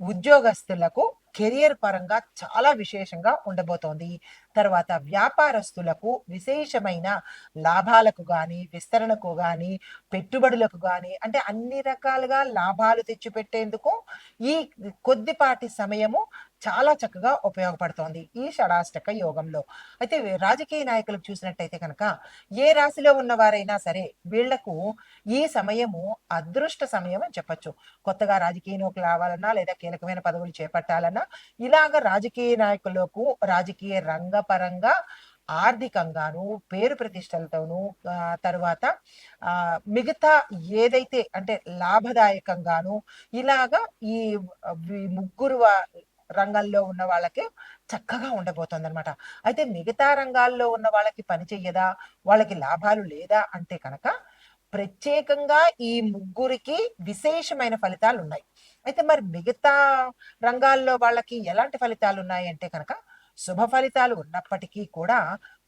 ఉద్యోగస్తులకు కెరియర్ పరంగా చాలా విశేషంగా ఉండబోతోంది. తర్వాత వ్యాపారస్తులకు విశేషమైన లాభాలకు కానీ విస్తరణకు కానీ పెట్టుబడులకు కానీ అంటే అన్ని రకాలుగా లాభాలు తెచ్చిపెట్టేందుకు ఈ కొద్దిపాటి సమయము చాలా చక్కగా ఉపయోగపడుతోంది ఈ షడాష్టక యోగంలో. అయితే రాజకీయ నాయకులకు చూసినట్టయితే కనుక ఏ రాశిలో ఉన్నవారైనా సరే వీళ్ళకు ఈ సమయము అదృష్ట సమయం అని చెప్పచ్చు. కొత్తగా నౌకలు రావాలన్నా లేదా కీలకమైన పదవులు చేపట్టాలన్నా ఇలాగ రాజకీయ నాయకులకు రాజకీయ రంగపరంగా ఆర్థికంగాను పేరు ప్రతిష్టలతోనూ తరువాత తర్వాత మిగతా ఏదైతే అంటే లాభదాయకంగాను ఇలాగా ఈ ముగ్గురు రంగాల్లో ఉన్న వాళ్ళకి చక్కగా ఉండబోతుంది అనమాట అయితే మిగతా రంగాల్లో ఉన్న వాళ్ళకి పని చెయ్యదా? వాళ్ళకి లాభాలు లేదా? అంటే కనుక ప్రత్యేకంగా ఈ ముగ్గురికి విశేషమైన ఫలితాలు ఉన్నాయి అయితే మరి మిగతా రంగాల్లో వాళ్ళకి ఎలాంటి ఫలితాలు ఉన్నాయి అంటే కనుక శుభ ఫలితాలు ఉన్నప్పటికీ కూడా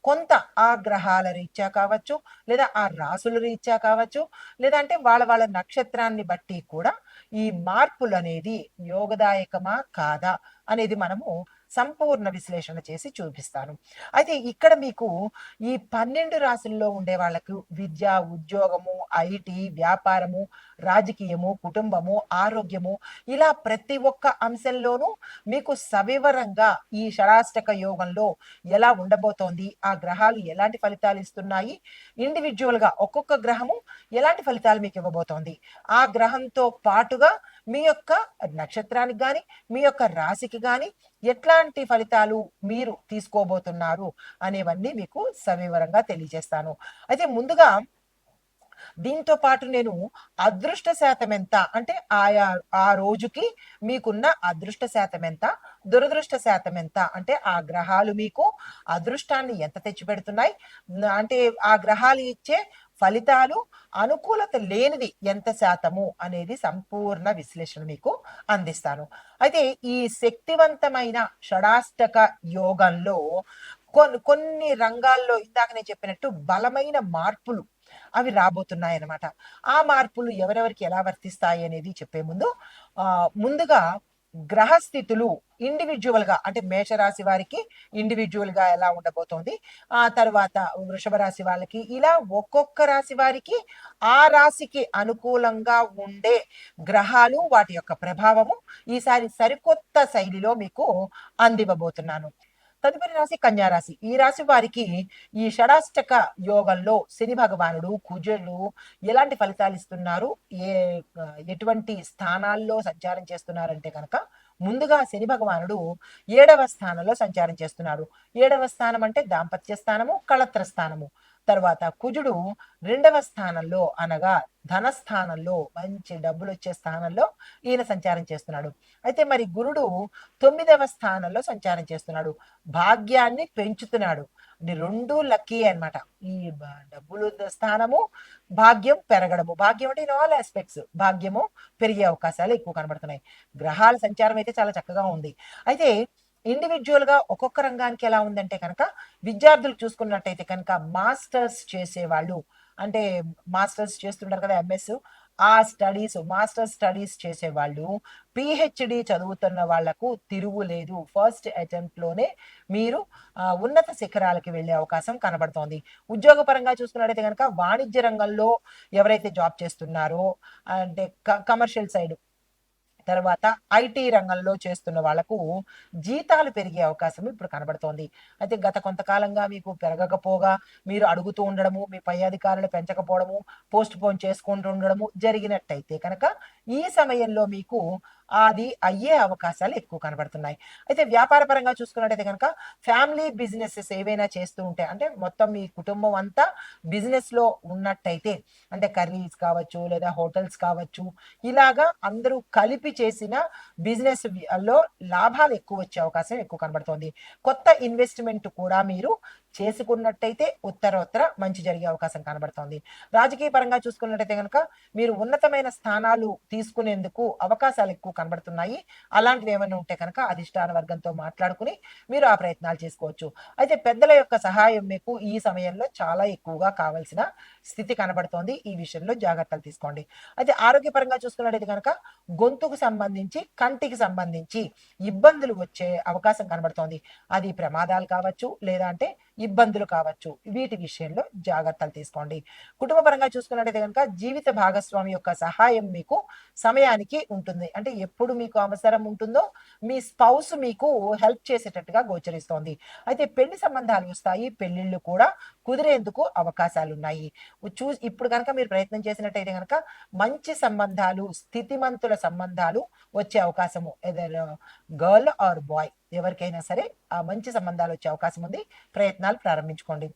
కొంత ఆ గ్రహాల రీత్యా కావచ్చు లేదా ఆ రాసుల రీత్యా కావచ్చు లేదా అంటే వాళ్ళ వాళ్ళ నక్షత్రాన్ని బట్టి కూడా ఈ మార్పులు అనేది యోగదాయకమా కాదా అనేది మనము సంపూర్ణ విశ్లేషణ చేసి చూపిస్తాను. అయితే ఇక్కడ మీకు ఈ పన్నెండు రాశుల్లో ఉండే వాళ్ళకు విద్య ఉద్యోగము ఐటీ వ్యాపారము రాజకీయము కుటుంబము ఆరోగ్యము ఇలా ప్రతి ఒక్క అంశంలోనూ మీకు సవివరంగా ఈ షడాష్టక యోగంలో ఎలా ఉండబోతోంది ఆ గ్రహాలు ఎలాంటి ఫలితాలు ఇస్తున్నాయి ఇండివిజువల్గా ఒక్కొక్క గ్రహము ఎలాంటి ఫలితాలు మీకు ఇవ్వబోతోంది ఆ గ్రహంతో పాటుగా మీ యొక్క నక్షత్రానికి కానీ మీ యొక్క రాశికి కానీ ఎట్లాంటి ఫలితాలు మీరు తీసుకోబోతున్నారు అనేవన్నీ మీకు సవివరంగా తెలియజేస్తాను. అయితే ముందుగా దీంతో పాటు నేను అదృష్ట శాతం ఎంత అంటే ఆయా ఆ రోజుకి మీకున్న అదృష్ట శాతం ఎంత దురదృష్ట శాతం ఎంత అంటే ఆ గ్రహాలు మీకు అదృష్టాన్ని ఎంత తెచ్చిపెడుతున్నాయి? అంటే ఆ గ్రహాలు ఇచ్చే ఫలితాలు అనుకూలత లేనిది ఎంత శాతము అనేది సంపూర్ణ విశ్లేషణ మీకు అందిస్తాను. అయితే ఈ శక్తివంతమైన షడాష్టక యోగంలో కొన్ని కొన్ని రంగాల్లో ఇందాక నేను చెప్పినట్టు బలమైన మార్పులు అవి రాబోతున్నాయి అన్నమాట ఆ మార్పులు ఎవరెవరికి ఎలా వర్తిస్తాయి అనేది చెప్పే ముందు ఆ ముందుగా గ్రహస్థితులు ఇండివిజువల్గా అంటే మేషరాశి వారికి ఇండివిజువల్గా ఎలా ఉండబోతోంది ఆ తర్వాత వృషభ రాశి వాళ్ళకి ఇలా ఒక్కొక్క రాశి వారికి ఆ రాశికి అనుకూలంగా ఉండే గ్రహాలు వాటి యొక్క ప్రభావము ఈసారి సరికొత్త శైలిలో మీకు అందివ్వబోతున్నాను. తదుపరి రాశి కన్యా రాశి. ఈ రాశి వారికి ఈ షడాష్టక యోగంలో శని భగవానుడు కుజులు ఎలాంటి ఫలితాలు ఇస్తున్నారు? ఏ ఎటువంటి స్థానాల్లో సంచారం చేస్తున్నారంటే కనుక ముందుగా శని భగవానుడు ఏడవ స్థానంలో సంచారం చేస్తున్నాడు. ఏడవ స్థానం అంటే దాంపత్య స్థానము కళత్ర స్థానము. తర్వాత కుజుడు రెండవ స్థానంలో అనగా ధన స్థానంలో మంచి డబ్బులు వచ్చే స్థానంలో ఈయన సంచారం చేస్తున్నాడు. అయితే మరి గురుడు తొమ్మిదవ స్థానంలో సంచారం చేస్తున్నాడు. భాగ్యాన్ని పెంచుతున్నాడు. రెండు లక్కీ అన్నమాట. ఈ డబ్బులు స్థానము భాగ్యం పెరగడము. భాగ్యం అంటే ఇన్ ఆల్ ఆస్పెక్ట్స్ భాగ్యము పెరిగే అవకాశాలు ఎక్కువ కనబడుతున్నాయి. గ్రహాల సంచారం అయితే చాలా చక్కగా ఉంది. అయితే ఇండివిజువల్గా ఒక్కొక్క రంగానికి ఎలా ఉందంటే కనుక విద్యార్థులు చూసుకున్నట్టయితే కనుక మాస్టర్స్ చేసేవాళ్ళు. అంటే మాస్టర్స్ చేస్తుంటారు కదా ఎంఎస్ ఆ స్టడీస్ మాస్టర్ స్టడీస్ చేసేవాళ్ళు. పిహెచ్డి చదువుతున్న వాళ్ళకు తిరుగు లేదు. ఫస్ట్ అటెంప్ట్లోనే మీరు ఉన్నత శిఖరాలకి వెళ్ళే అవకాశం కనబడుతోంది. ఉద్యోగపరంగా చూసుకున్నట్టయితే కనుక వాణిజ్య రంగంలో ఎవరైతే జాబ్ చేస్తున్నారో అంటే కమర్షియల్ సైడ్ తర్వాత ఐటీ రంగంలో చేస్తున్న వాళ్ళకు జీతాలు పెరిగే అవకాశం ఇప్పుడు కనబడుతోంది. అయితే గత కొంతకాలంగా మీకు పెరగకపోగా మీరు అడుగుతూ ఉండడము మీ పై అధికారులు పెంచకపోవడము పోస్ట్ పోన్ చేసుకుంటూ ఉండడము జరిగినట్టయితే కనుక ఈ సమయంలో మీకు అది అయ్యే అవకాశాలు ఎక్కువ కనబడుతున్నాయి. అయితే వ్యాపార పరంగా చూసుకున్నట్టయితే కనుక ఫ్యామిలీ బిజినెసెస్ ఏవైనా చేస్తూ ఉంటే అంటే మొత్తం మీ కుటుంబం అంతా బిజినెస్లో ఉన్నట్టయితే అంటే కర్రీస్ కావచ్చు లేదా హోటల్స్ కావచ్చు ఇలాగా అందరూ కలిపి చేసిన బిజినెస్లో లాభాలు ఎక్కువ వచ్చే అవకాశం ఎక్కువ కనబడుతోంది. కొత్త ఇన్వెస్ట్మెంట్ కూడా మీరు చేసుకున్నట్టయితే ఉత్తరోత్తర మంచి జరిగే అవకాశం కనబడుతోంది. రాజకీయ పరంగా చూసుకున్నట్టయితే కనుక మీరు ఉన్నతమైన స్థానాలు తీసుకునేందుకు అవకాశాలు ఎక్కువ కనబడుతున్నాయి. అలాంటివి ఏమైనా ఉంటే కనుక అధిష్టాన వర్గంతో మాట్లాడుకుని మీరు ఆ ప్రయత్నాలు చేసుకోవచ్చు. అయితే పెద్దల యొక్క సహాయం మీకు ఈ సమయంలో చాలా ఎక్కువగా కావాల్సిన స్థితి కనబడుతోంది. ఈ విషయంలో జాగ్రత్తలు తీసుకోండి. అయితే ఆరోగ్యపరంగా చూసుకున్నట్టయితే కనుక గొంతుకు సంబంధించి కంటికి సంబంధించి ఇబ్బందులు వచ్చే అవకాశం కనబడుతోంది. అది ప్రమాదాలు కావచ్చు లేదా అంటే ఇబ్బందులు కావచ్చు. వీటి విషయంలో జాగ్రత్తలు తీసుకోండి. కుటుంబ పరంగా చూసుకున్నట్టయితే కనుక జీవిత భాగస్వామి యొక్క సహాయం మీకు సమయానికి ఉంటుంది. అంటే ఎప్పుడు మీకు అవసరం ఉంటుందో మీ స్పౌస్ మీకు హెల్ప్ చేసేటట్టుగా గోచరిస్తోంది. అయితే పెళ్ళి సంబంధాలు వస్తాయి. పెళ్ళిళ్ళు కూడా కుదిరేందుకు అవకాశాలు ఉన్నాయి చూ ఇప్పుడు కనుక మీరు ప్రయత్నం చేసినట్టయితే కనుక మంచి సంబంధాలు స్థితిమంతుల సంబంధాలు వచ్చే అవకాశము ఎదర్ గర్ల్ ఆర్ బాయ్ ఎవరికైనా సరే ఆ మంచి సంబంధాలు వచ్చే అవకాశం ఉంది. ప్రయత్నాలు ప్రారంభించుకోండి.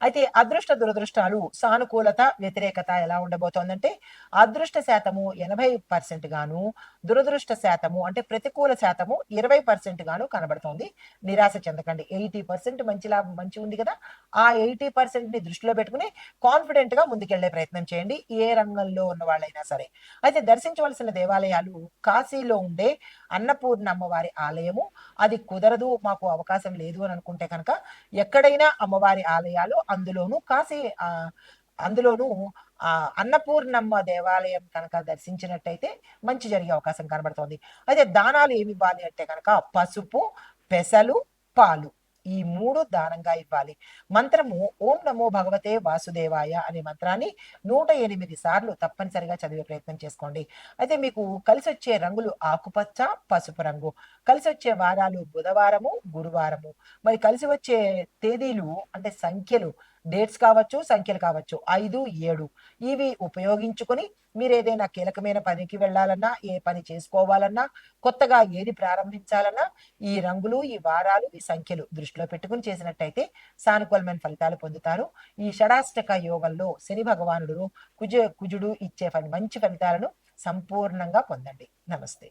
అయితే అదృష్ట దురదృష్టాలు సానుకూలత వ్యతిరేకత ఎలా ఉండబోతోందంటే అదృష్ట శాతము ఎనభై పర్సెంట్ గాను దురదృష్ట శాతము అంటే ప్రతికూల శాతము ఇరవై పర్సెంట్ గాను కనబడుతోంది. నిరాశ చెందకండి. ఎయిటీ పర్సెంట్ మంచి లాభం మంచి ఉంది కదా. ఆ ఎయిటీ పర్సెంట్ని దృష్టిలో పెట్టుకుని కాన్ఫిడెంట్గా ముందుకెళ్ళే ప్రయత్నం చేయండి. ఏ రంగంలో ఉన్న వాళ్ళైనా సరే. అయితే దర్శించవలసిన దేవాలయాలు కాశీలో ఉండే అన్నపూర్ణ అమ్మవారి ఆలయము. అది కుదరదు మాకు అవకాశం లేదు అని అనుకుంటే కనుక ఎక్కడైనా అమ్మవారి ఆలయాలు అందులోనూ కాశీ అందులోనూ ఆ అన్నపూర్ణమ్మ దేవాలయం కనుక దర్శించినట్టయితే మంచి జరిగే అవకాశం కనబడుతోంది. అయితే దానాలు ఏమి ఇవ్వాలి అంటే కనుక పసుపు పెసలు పాలు. ఈ మూడు దానంగా ఇవ్వాలి. మంత్రము ఓం నమో భగవతే వాసుదేవాయ అనే మంత్రాన్ని నూట ఎనిమిది సార్లు తప్పనిసరిగా చదివే ప్రయత్నం చేసుకోండి. అయితే మీకు కలిసి వచ్చే రంగులు ఆకుపచ్చ పసుపు రంగు. కలిసి వచ్చే వారాలు బుధవారము గురువారము. మరి కలిసి వచ్చే తేదీలు అంటే సంఖ్యలు డేట్స్ కావచ్చు సంఖ్యలు కావచ్చు. ఐదు ఏడు. ఇవి ఉపయోగించుకొని మీరు ఏదైనా కీలకమైన పనికి వెళ్ళాలన్నా ఏ పని చేసుకోవాలన్నా కొత్తగా ఏది ప్రారంభించాలన్నా ఈ రంగులు ఈ వారాలు ఈ సంఖ్యలు దృష్టిలో పెట్టుకుని చేసినట్టయితే సానుకూలమైన ఫలితాలు పొందుతారు. ఈ షడాష్టక యోగంలో శని భగవానుడు కుజ కుజుడు ఇచ్చే ఫలి- మంచి ఫలితాలను సంపూర్ణంగా పొందండి. నమస్తే.